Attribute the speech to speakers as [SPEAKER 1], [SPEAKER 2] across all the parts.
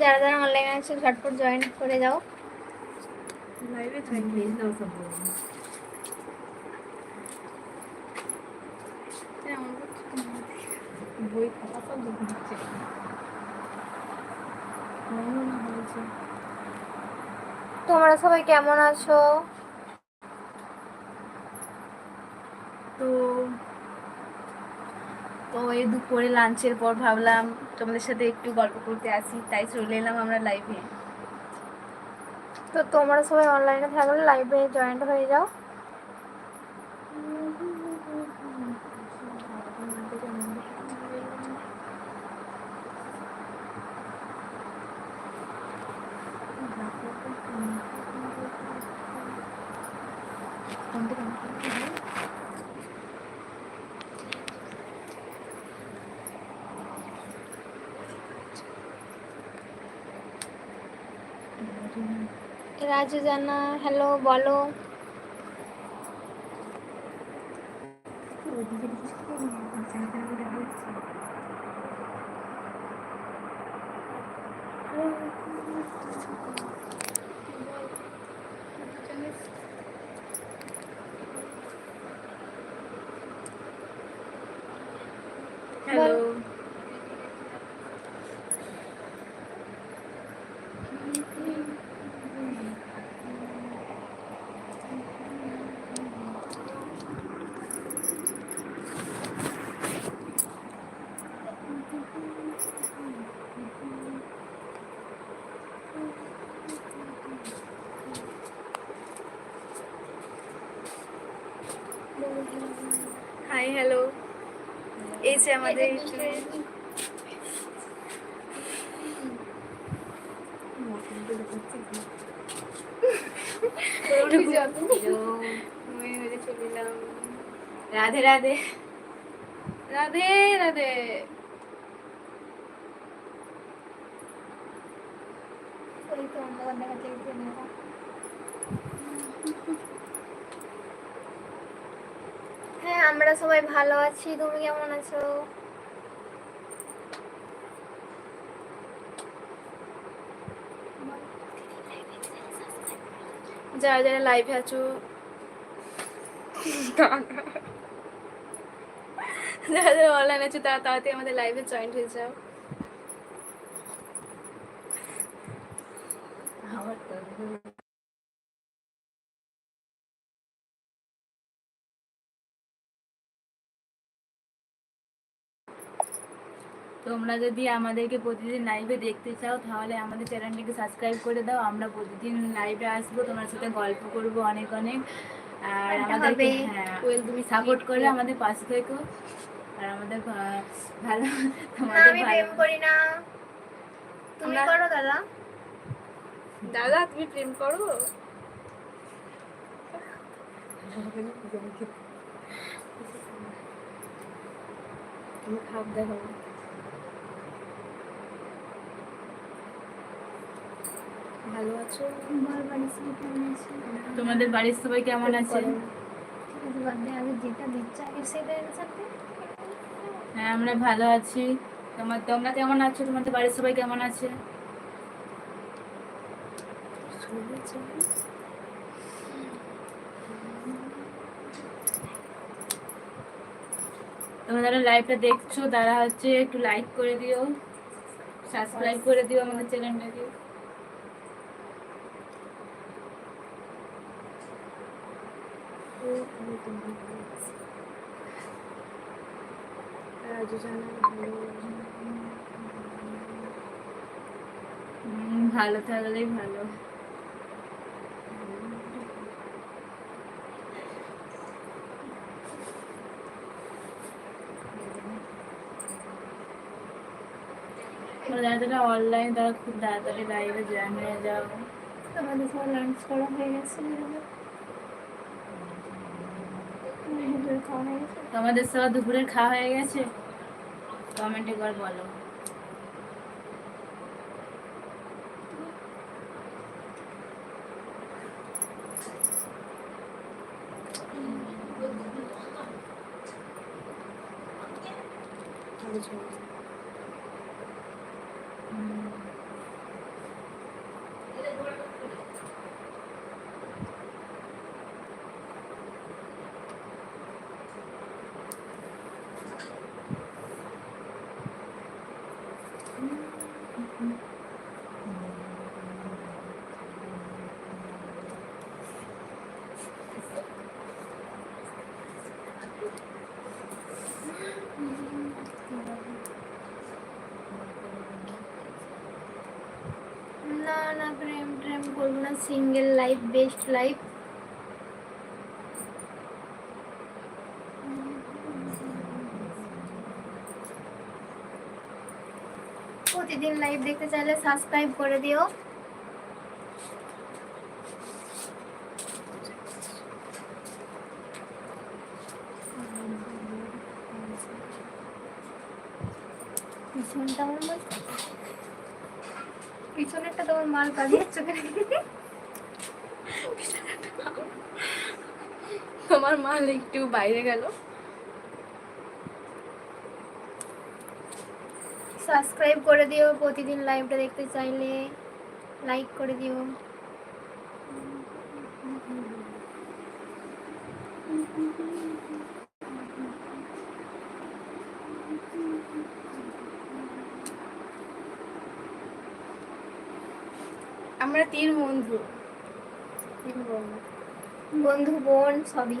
[SPEAKER 1] যারা যারা অনলাইনে আছে ঝটপট জয়েন করে যাও।
[SPEAKER 2] লাইভে প্লিজ দাও সব বই খাতা সব দিচ্ছে
[SPEAKER 1] তোমরা সবাই কেমন আছো
[SPEAKER 2] তো এই দুপুরে লাঞ্চের পর ভাবলাম তোমাদের সাথে একটু গল্প করতে আসি তাই চলে এলাম আমরা লাইভে
[SPEAKER 1] তো তোমরা সবাই অনলাইনে থাকলে লাইভে জয়েন্ট হয়ে যাও। রাজু জানা হ্যালো বলো
[SPEAKER 2] হ্যালো হাই হ্যালো এই যে আমাদের রাধে রাধে। রাধে রাধে
[SPEAKER 1] ওই তো অন্ধকার দেখাচ্ছে এই ট্রেনটা। হ্যাঁ আমরা সবাই ভালো আছি, তুমি কেমন আছো?
[SPEAKER 2] যারা যারা লাইভে আছো যারা যারা অনলাইন আছো, তারা তাড়াতাড়ি আমাদের লাইভে জয়েন হয়ে যাও। তোমরা যদি আমাদেরকে প্রতিদিন লাইভে দেখতে চাও তাহলে আমাদের চ্যানেলটিকে সাবস্ক্রাইব করে দাও। আমরা প্রতিদিন লাইভে আসব তোমার সাথে গল্প করব অনেক অনেক। আর আমাদেরকে। হ্যাঁ তুমি সাপোর্ট করলে আমাদের পাশে থেকো। আর আমাদের ভালো তোমাদের
[SPEAKER 1] আমি প্রেম করি না। তুমি করো দাদা।
[SPEAKER 2] দাদা তুমি প্রেম করো?
[SPEAKER 3] তুমি খাপ দেখো ভালো আছো?
[SPEAKER 2] তোমাদের বাড়ির সবাই কেমন আছে? হ্যাঁ আমরা ভালো আছি। তোমার তোমরা কেমন আছো? তোমাদের বাড়ির সবাই কেমন আছে? তোমরা যারা লাইভটা দেখছ তারা হচ্ছে একটু লাইক করে দিও। সাবস্ক্রাইব করে দিও আমাদের চ্যানেলটাকে
[SPEAKER 3] রাজু জানা ভালো
[SPEAKER 2] থাকলেই ভালো। অনলাইন তারা খুব তাড়াতাড়ি লাইভে জয়েন হয়ে যাও।
[SPEAKER 1] আমাদের সবাই লাঞ্চ করা হয়ে গেছে।
[SPEAKER 2] তোমাদের সব দুপুরের খাওয়া হয়ে গেছে। কমেন্টে একবার বলো
[SPEAKER 3] ভালো চলছে
[SPEAKER 1] না না করব না সিঙ্গেল লাইফ বেস্ট লাইফ প্রতিদিন লাইভ দেখতে চাইলে সাবস্ক্রাইব করে দিও পিছনটা আমার মাল পিছনেরটা তোমার মাল কাঁদিয়ে চোখে
[SPEAKER 3] তোমার মাল একটু বাইরে গেল।
[SPEAKER 1] সাবস্ক্রাইব করে দিও, প্রতিদিন লাইভটা দেখতে চাইলে। লাইক করে দিও।
[SPEAKER 3] আমরা তিন বন্ধু। বন্ধু।
[SPEAKER 1] বোন সবই।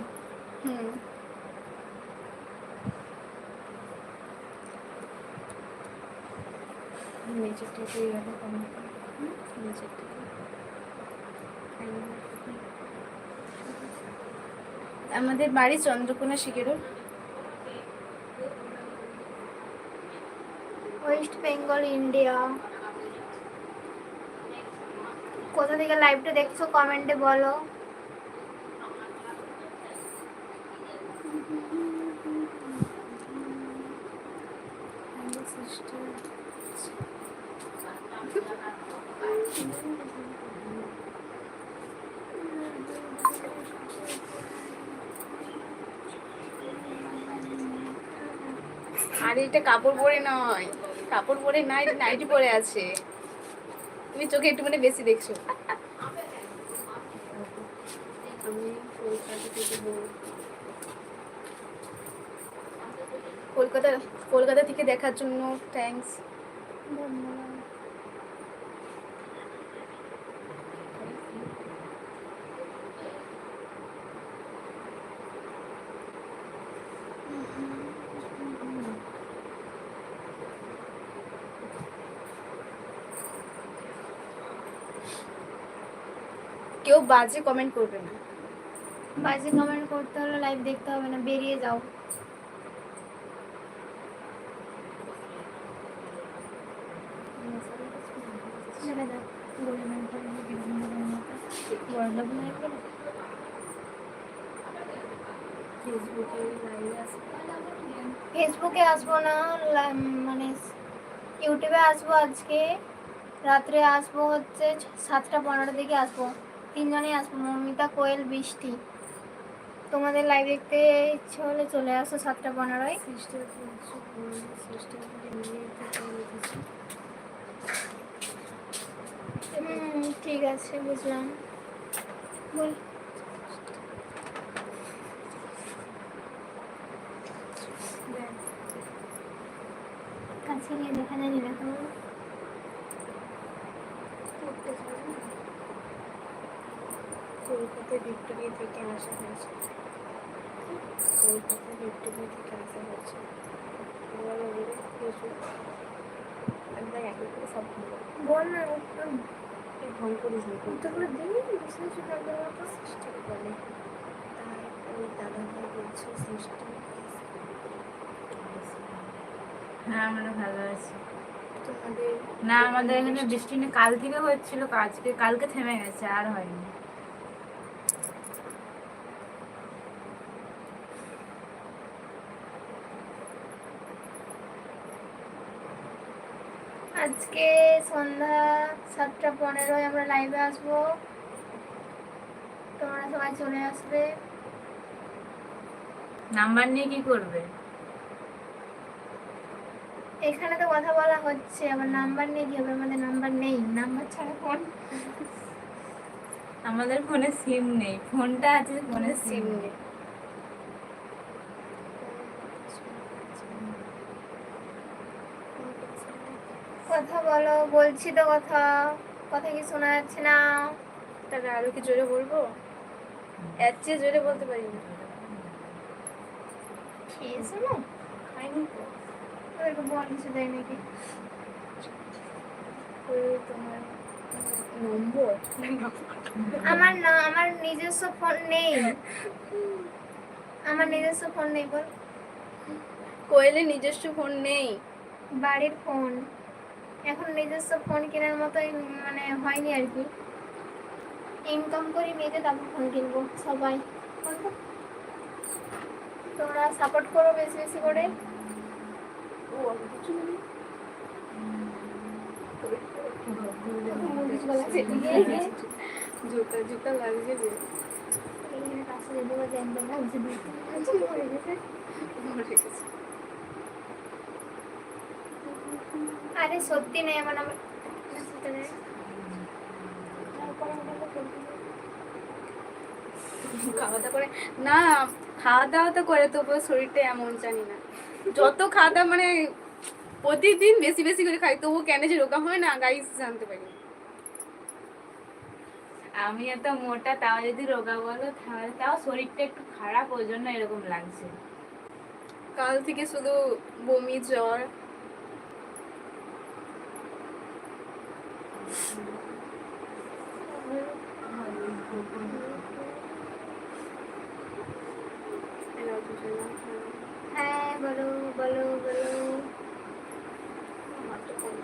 [SPEAKER 3] আমাদের বাড়ি চন্দ্রকোনা শিকেরও
[SPEAKER 1] ওয়েস্ট বেঙ্গল ইন্ডিয়া। কোথা থেকে লাইভটা দেখছ? কমেন্টে বলো।
[SPEAKER 3] আর এটা কাপড় পরে নয়। কাপড় পরে নাই নাইটি পরে আছে। তুমি চোখে একটু মানে বেশি দেখছ। আমি কলকাতা কলকাতা থেকে দেখার জন্য থ্যাংকস কেউ বাজে কমেন্ট করবে না।
[SPEAKER 1] বাজে কমেন্ট করতে হলে লাইভ দেখতে হবে না বেরিয়ে যাও। দেখা যাক গোল্ডেন করে বিভিন্ন বড়লোক নয় করে
[SPEAKER 3] ফেসবুকে লাইভে আসবে
[SPEAKER 1] ফেসবুকে আসব না লা- মানে ইউটিউবে আসব আজকে। রাত্রে আসব হচ্ছে সাতটা পনেরো দিকে আসব। তিনজনেই আসব। মমিতা কোয়েল বৃষ্টি। তোমাদের লাইভ দেখতে ইচ্ছে হলে চলে আসো সাতটা পনেরোয়। ঠিক আছে বুঝলাম। বল। কাছে নিয়ে দেখা জানি না তো
[SPEAKER 3] কলকাতা ভিক্টোরিয়া থেকে আসা হয়েছে। কলকাতা ভিক্টোরিয়া থেকে আসা হয়েছে। একবার করে সব
[SPEAKER 1] বল না
[SPEAKER 3] করিস তাই ওই দাদা ভাই বলছে সিস্টার
[SPEAKER 2] হ্যাঁ আমরা ভালো আছি।
[SPEAKER 3] তোমাদের
[SPEAKER 2] না আমাদের এখানে বৃষ্টি কাল থেকে হচ্ছিল আজকে কালকে থেমে গেছে আর হয়নি।
[SPEAKER 1] আজকে সন্ধ্যা সাতটা পনেরোয় আমরা লাইভে আসব। তোমরা সবাই চলে আসবে।
[SPEAKER 2] নাম্বার নিয়ে কি করবে?
[SPEAKER 1] এখানে তো কথা বলা হচ্ছে আবার নাম্বার নিয়ে কি হবে? আমাদের নাম্বার নেই। নাম্বার ছাড়া ফোন
[SPEAKER 2] আমাদের ফোনে সিম নেই। ফোনটা আছে ফোনে
[SPEAKER 3] সিম
[SPEAKER 2] সিম
[SPEAKER 3] নেই
[SPEAKER 1] কথা বলো বলছি তো কথা কথা কি শোনা যাচ্ছে না?
[SPEAKER 3] তাহলে আরও কি জোরে বলব? এর চেয়ে জোরে বলতে পারি না।
[SPEAKER 1] খেয়েছো না
[SPEAKER 3] খাইনি তো।
[SPEAKER 1] বল কিছু দেয় নাকি?
[SPEAKER 3] তোমার নম্বর?
[SPEAKER 1] আমার না আমার নিজস্ব ফোন নেই। আমার নিজস্ব ফোন নেই বল।
[SPEAKER 3] কোয়েলের নিজস্ব ফোন নেই।
[SPEAKER 1] বাড়ির ফোন। এখন নিজস্ব ফোন কেনার মতো মানে হয়নি আর কি। ইনকাম করি নিজে তারপর ফোন কিনবো সবাই। তোমরা সাপোর্ট করো বেশি বেশি করে।
[SPEAKER 3] কিছু জুতা জুতা লাগছে রে মরে গেছে।
[SPEAKER 1] আরে সত্যি নেই আমার নাম
[SPEAKER 3] খাওয়া দাওয়া করে না খাওয়া দাওয়া তো করে তবুও শরীরটা এমন জানি না। যত খাওয়া দাওয়া মানে প্রতিদিন বেশি বেশি করে খাই তবুও কেন যে রোগা হয় না গাইস জানতে পারি।
[SPEAKER 2] আমি এত মোটা তাও যদি রোগা বলো তাহলে তাও শরীরটা একটু খারাপ ওই জন্য এরকম লাগছে।
[SPEAKER 3] কাল থেকে শুধু বমি জ্বর এনাও কিছু না।
[SPEAKER 1] হ্যাঁ বলো বলো বলো।
[SPEAKER 3] আমার কম।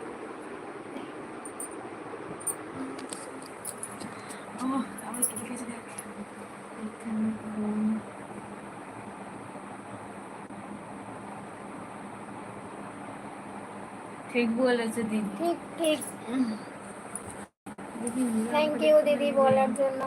[SPEAKER 2] আমার দেখ। ঠিক বলেছে দিদি।
[SPEAKER 1] ঠিক ঠিক। থ্যাংক ইউ দিদি বলার জন্য।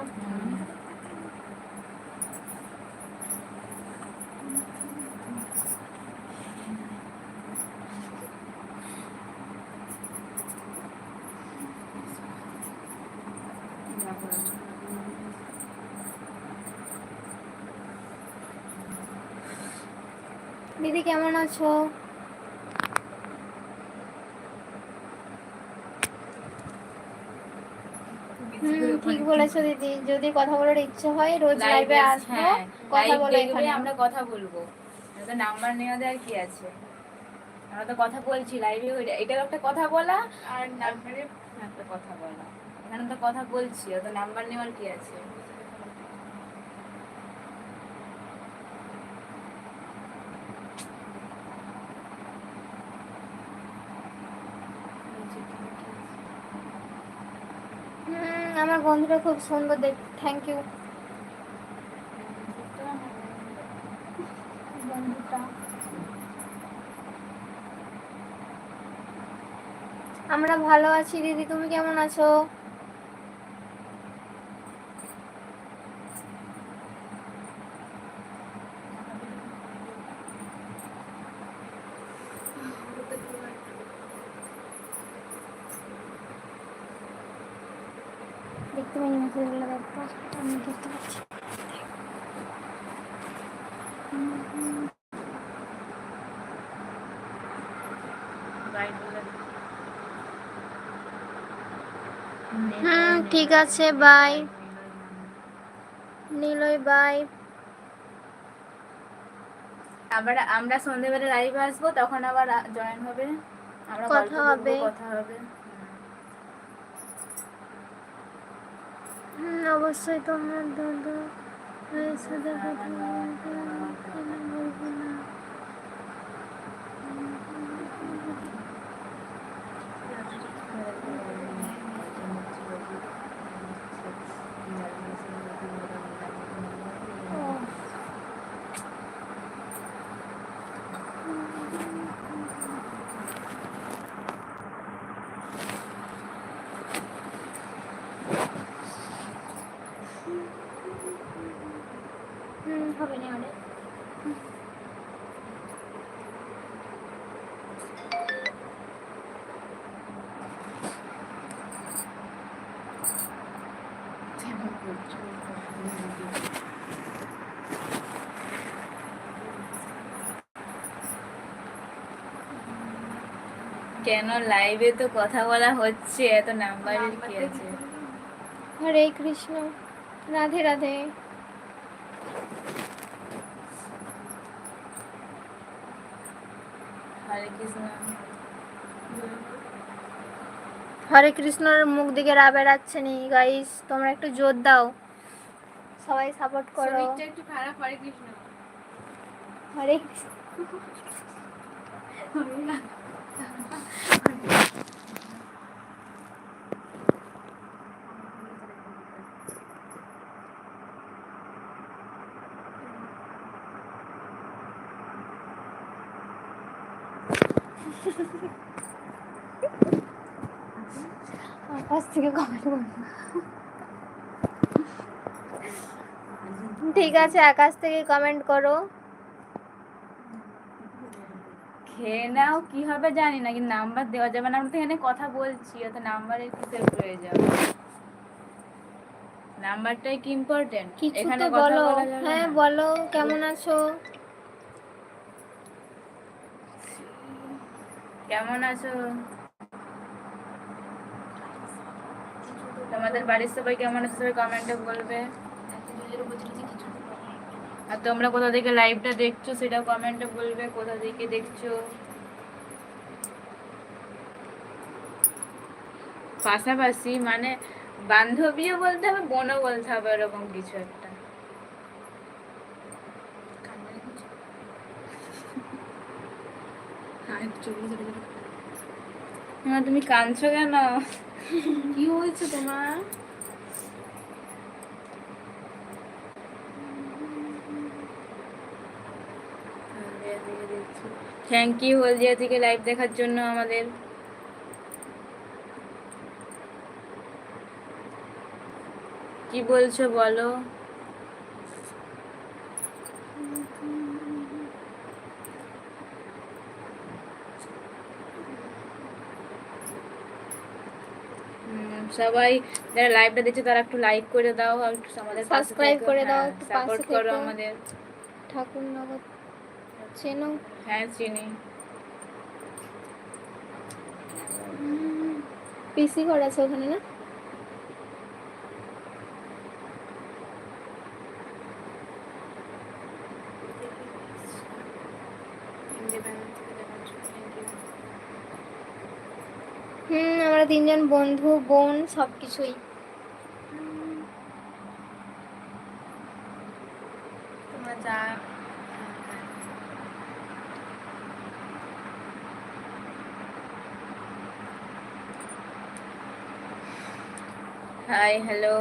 [SPEAKER 1] দিদি কেমন আছো হুম দিদি যদি কথা বলার ইচ্ছে হয় রোজ লাইভে আসব
[SPEAKER 2] হ্যাঁ
[SPEAKER 1] কথা বলে এখানে।
[SPEAKER 2] আমরা কথা বলব। তো নাম্বার নেওয়া দেওয়ার কি আছে? আমরা তো কথা বলছি লাইভে এটা একটা কথা বলা আর নাম্বারে একটা কথা বলা। এখানে তো কথা বলছি অত নাম্বার নেওয়ার কি আছে
[SPEAKER 1] হুম আমার বন্ধুরা খুব সুন্দর দেখ থ্যাংক ইউ আমরা ভালো আছি দিদি তুমি কেমন আছো? দেখতে পাইনি মেসেজগুলো দেখব আমি দেখতে পাচ্ছি হুম ঠিক আছে বাই নিলয় বাই
[SPEAKER 2] আবার আমরা সন্ধ্যেবেলা লাইভে আসব তখন আবার জয়েন হবে। আমরা
[SPEAKER 1] কথা হবে।
[SPEAKER 2] কথা হবে
[SPEAKER 1] হুম অবশ্যই তোমার দাদা ভাইয়ের সাথে কথা বলতে কেন বলব না ও হুম হবে না অনেক
[SPEAKER 2] কেন লাইভে তো কথা বলা হচ্ছে? এত নাম্বারের কি আছে?
[SPEAKER 1] হরে কৃষ্ণ। রাধে রাধে।
[SPEAKER 2] হরে কৃষ্ণ।
[SPEAKER 1] হরে কৃষ্ণর মুখ দিকে রা বেড়াচ্ছে নি গাইস তোমরা একটু জোর দাও। সবাই সাপোর্ট করো।
[SPEAKER 3] একটু খারাপ হরে কৃষ্ণ।
[SPEAKER 1] হরে কৃষ্ণ আকাশ থেকে কমেন্ট ঠিক আছে আকাশ থেকে কমেন্ট করো।
[SPEAKER 2] খেয়ে নাও কি হবে জানি না কিন্তু নাম্বার দেওয়া যাবে না। আমরা তো এখানে কথা বলছি অত নাম্বারের কিসের প্রয়োজন? নাম্বারটাই কি ইম্পর্টেন্ট এখানে
[SPEAKER 1] বলো। হ্যাঁ বলো কেমন আছো?
[SPEAKER 2] কেমন আছো? তোমাদের বাড়ির সবাই কেমন আছে সবাই কমেন্টে বলবে। আর তোমরা কোথা থেকে লাইভটা দেখছ সেটাও কমেন্টে বলবে কোথা থেকে দেখছ। পাশাপাশি মানে বান্ধবীও বলতে হবে বোনও বলতে হবে এরকম কিছু একটা। তুমি কাঁদছো কেন?
[SPEAKER 3] কি হয়েছে তোমার?
[SPEAKER 2] থ্যাংক ইউ হলদিয়া থেকে লাইভ দেখার জন্য আমাদের। কি বলছো বলো হুম, সবাই যারা লাইভটা দেখছে তারা একটু লাইক করে দাও আর একটু আমাদের
[SPEAKER 1] সাবস্ক্রাইব করে দাও, একটু
[SPEAKER 2] সাপোর্ট করো
[SPEAKER 1] আমাদের
[SPEAKER 2] আমাদের।
[SPEAKER 1] ঠাকুরনগর চেনো।
[SPEAKER 2] হ্যাঁ চিনি।
[SPEAKER 1] পিসি ঘর আছে ওখানে না? আমরা তিনজন বন্ধু বোন সব কিছুই
[SPEAKER 2] হাই হ্যালো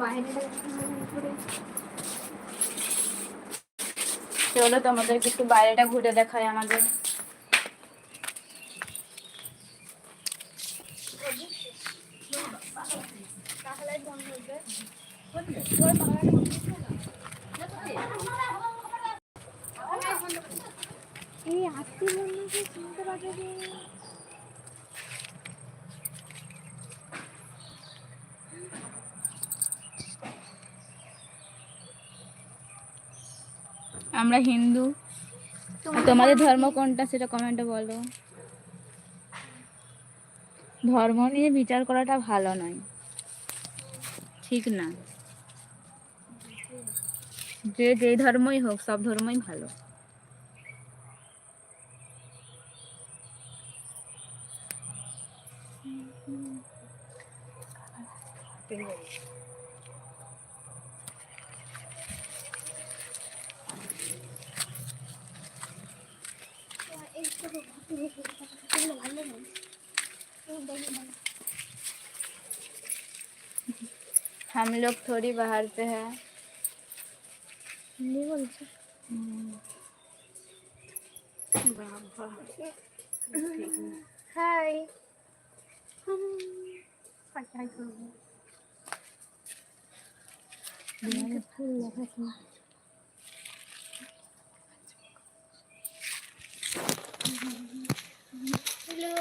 [SPEAKER 1] বাইরে
[SPEAKER 2] চলো তোমাদেরকে একটু বাইরেটা ঘুরে দেখায় আমাদের।
[SPEAKER 1] এই বন্ধুকে চিনতে পারবে
[SPEAKER 2] আমরা হিন্দু। তোমাদের ধর্ম কোনটা সেটা কমেন্টে বলো। ধর্ম নিয়ে বিচার করাটা ভালো নয়। ঠিক না? যে যেই ধর্মই হোক সব ধর্মই ভালো। हम लोग थोड़ी बाहर पे है
[SPEAKER 1] हाय Thank
[SPEAKER 3] you. Hello. Hello.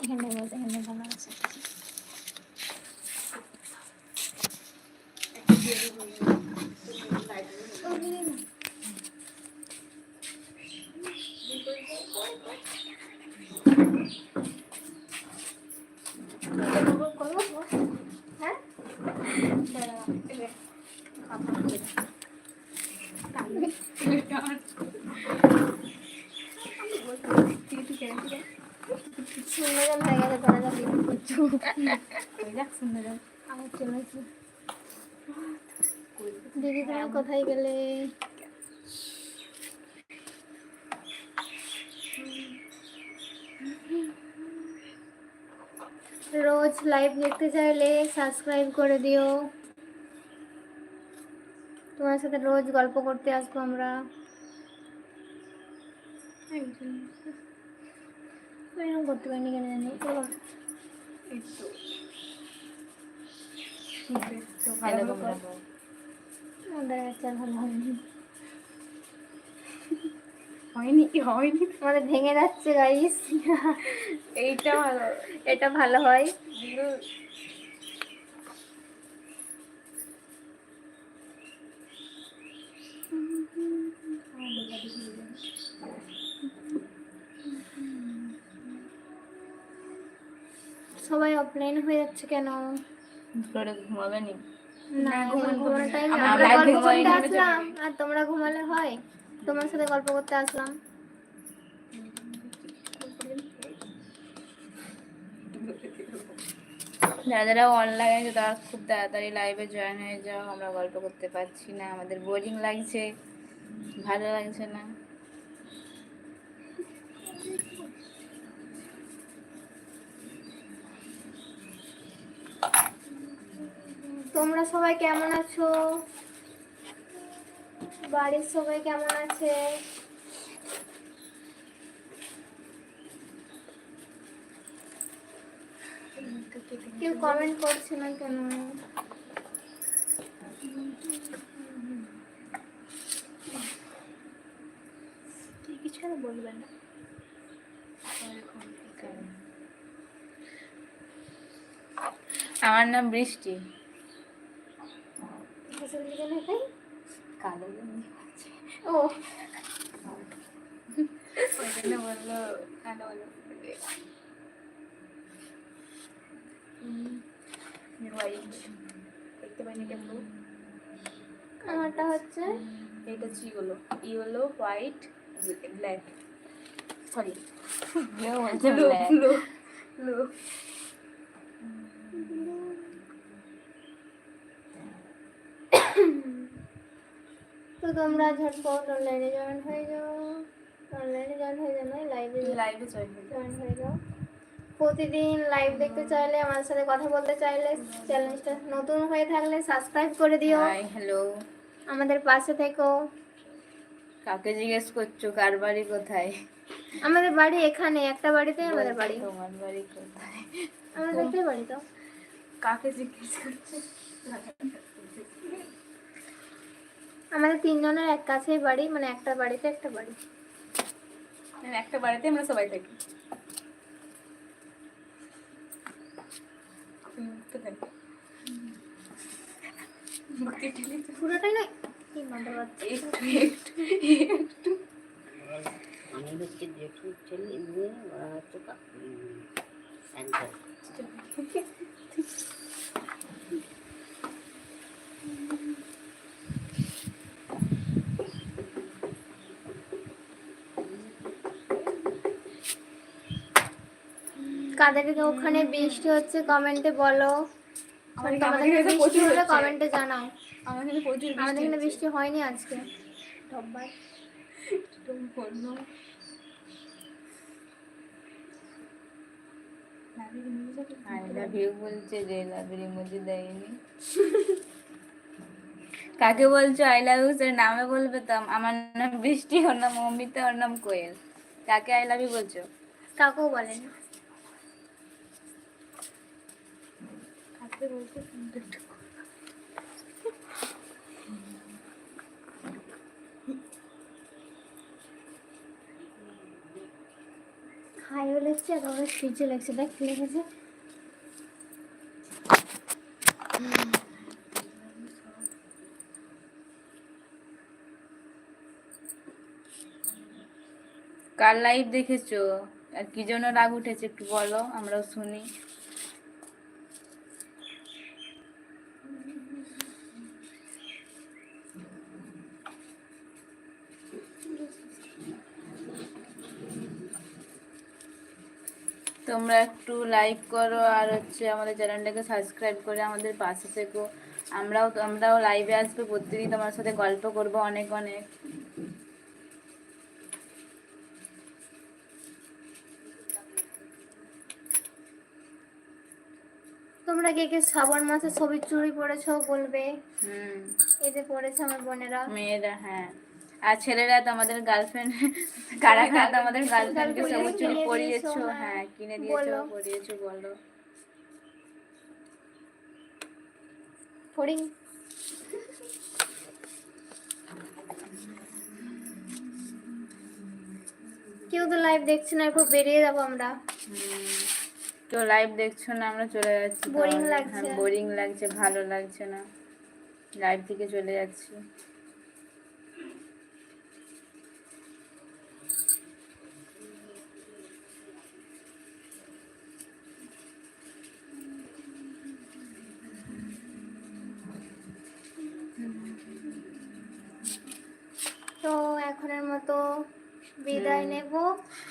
[SPEAKER 1] এখানে বলতে এখানে ভালো আছে Oh,
[SPEAKER 3] যাক সুন্দর
[SPEAKER 1] আমার চলেছে দিদি তুমি কোথায় গেলে? রোজ লাইভ দেখতে চাইলে সাবস্ক্রাইব করে দিও। তোমার সাথে রোজ গল্প করতে আসব আমরা। এরকম করতে পারিনি কেন জানি। চলো
[SPEAKER 2] হ্যালো তোমরা
[SPEAKER 1] আমাদের বাচ্চা ভালো হয়নি।
[SPEAKER 3] হয়নি
[SPEAKER 1] আমাদের ভেঙে যাচ্ছে গাইস
[SPEAKER 3] এইটা ভালো।
[SPEAKER 1] এটা ভালো হয়। সবাই অফলাইন হয়ে যাচ্ছে কেন?
[SPEAKER 2] করে ঘুমাবে নি?
[SPEAKER 1] না ঘুমানোর টাইম
[SPEAKER 2] আমরা
[SPEAKER 1] আমরা গল্প করতে আসলাম। আর তোমরা ঘুমালে হয়? তোমার সাথে গল্প করতে আসলাম।
[SPEAKER 2] যারা যারা অনলাইন আছে তারা খুব তাড়াতাড়ি লাইভে জয়েন হয়ে যাও। আমরা গল্প করতে পারছি না। আমাদের বোরিং লাগছে। ভালো লাগছে না।
[SPEAKER 1] তোমরা সবাই কেমন আছো? বাড়ির সবাই কেমন আছে? কেউ কমেন্ট করছে না কেন?
[SPEAKER 3] কিছু বলবেন না।
[SPEAKER 2] আমার নাম বৃষ্টি।
[SPEAKER 1] ফসল দিকে না খাই
[SPEAKER 2] কালো
[SPEAKER 1] ও।
[SPEAKER 3] ওই জন্য বলল হোয়াইট দেখতে পাইনি কেমন?
[SPEAKER 1] আমারটা হচ্ছে?
[SPEAKER 3] এইটা হচ্ছে ইগুলো yellow white black sorry
[SPEAKER 2] blue
[SPEAKER 3] blue blue
[SPEAKER 1] তো তোমরা ঝটপট অনলাইনে জয়েন হয়ে যাও। অনলাইনে জয়েন হয়ে যাও নয় লাইভে
[SPEAKER 3] লাইভে জয়েন হয়ে
[SPEAKER 1] যাও। প্রতিদিন লাইভ দেখতে চাইলে আমার সাথে কথা বলতে চাইলে চ্যানেলটা নতুন হয়ে থাকলে সাবস্ক্রাইব করে দিও।
[SPEAKER 2] হাই হ্যালো
[SPEAKER 1] আমাদের পাশে থেকো।
[SPEAKER 2] কাকে জিজ্ঞেস করছ কার বাড়ি কোথায়?
[SPEAKER 1] আমাদের বাড়ি এখানে একটা বাড়িতে আমাদের বাড়ি।
[SPEAKER 2] তোমার বাড়ি কোথায়?
[SPEAKER 1] আমাদের বাড়ি তো।
[SPEAKER 3] কাকে জিজ্ঞেস করছে?
[SPEAKER 1] আমাদের তিনজনের এক কাছেই বাড়ি মানে একটা বাড়িতে একটা বাড়ি।
[SPEAKER 3] মানে একটা বাড়িতে আমরা সবাই থাকি। তুমি মুক্ত থাকি মুক্তি ঠেলে তো
[SPEAKER 1] পুরোটাই নয় কি মাথা বাচ্চা
[SPEAKER 3] একটু একটু একটু।
[SPEAKER 4] আমি হচ্ছে জেঠু ছেলে মেয়ে ওরা হচ্ছে সেন্টার
[SPEAKER 1] কাদের ওখানে বৃষ্টি হচ্ছে কমেন্টে বলো? তোমাদের বৃষ্টি হলে কমেন্টে জানাও।
[SPEAKER 3] আমাদের এখানে প্রচুর
[SPEAKER 1] আমাদের এখানে
[SPEAKER 3] বৃষ্টি
[SPEAKER 1] হয়নি আজকে। রোববার।
[SPEAKER 2] আই লাভ বলছে যে লাভ ইমোজি দেয়নি। কাকে বলছো? আই লাভ ইউ সেটা নামে বলবে তো। আমার নাম বৃষ্টি ওর নাম অমিতা ওর নাম কোয়েল। কাকে আই লাভ ইউ বলছো?
[SPEAKER 1] কাকেও বলেন। খাইও আর
[SPEAKER 2] কার লাইভ দেখেছ? আর কি জন্য রাগ উঠেছে একটু বলো আমরাও শুনি। তোমরা একটু লাইক করো আর হচ্ছে আমাদের চ্যানেলটাকে সাবস্ক্রাইব করে আমাদের পাশে থেকো। আমরাও আমরাও লাইভে আসব প্রত্যেকদিন তোমার সাথে গল্প করব অনেক অনেক।
[SPEAKER 1] তোমরা কে কে শ্রাবণ মাসে ছবি চুরি পড়েছো বলবে।
[SPEAKER 2] হুম।
[SPEAKER 1] যে পড়েছে আমার বোনেরা।
[SPEAKER 2] মেয়েরা হ্যাঁ। আর ছেলেরা তো আমাদের গার্লফ্রেন্ড কারা কারা তো আমাদের গার্লফ্রেন্ডকে সবুজ চুরি
[SPEAKER 1] কিনে
[SPEAKER 2] পরিয়েছো হ্যাঁ
[SPEAKER 1] হ্যাঁ।
[SPEAKER 2] কিনে দিয়েছ পরিয়েছো বলো
[SPEAKER 1] ফড়িং কেউ তো লাইভ দেখছে না এরপর বেরিয়ে যাব আমরা।
[SPEAKER 2] কেউ লাইভ দেখছ না আমরা চলে যাচ্ছি
[SPEAKER 1] Boring
[SPEAKER 2] তাহলে।
[SPEAKER 1] লাগছে।
[SPEAKER 2] হ্যাঁ বোরিং লাগছে ভালো লাগছে না লাইভ থেকে চলে যাচ্ছি
[SPEAKER 1] এখনের মতো বিদায় নেব।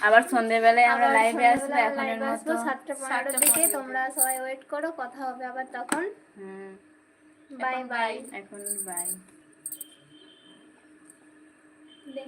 [SPEAKER 2] আবার সন্ধ্যেবেলায় আমরা লাইভে আসব এখনের মতো।
[SPEAKER 1] সাতটা পনেরোর থেকে তোমরা সবাই ওয়েট করো কথা হবে আবার তখন।
[SPEAKER 2] হুম।
[SPEAKER 1] বাই বাই
[SPEAKER 2] এখন বাই
[SPEAKER 1] দে।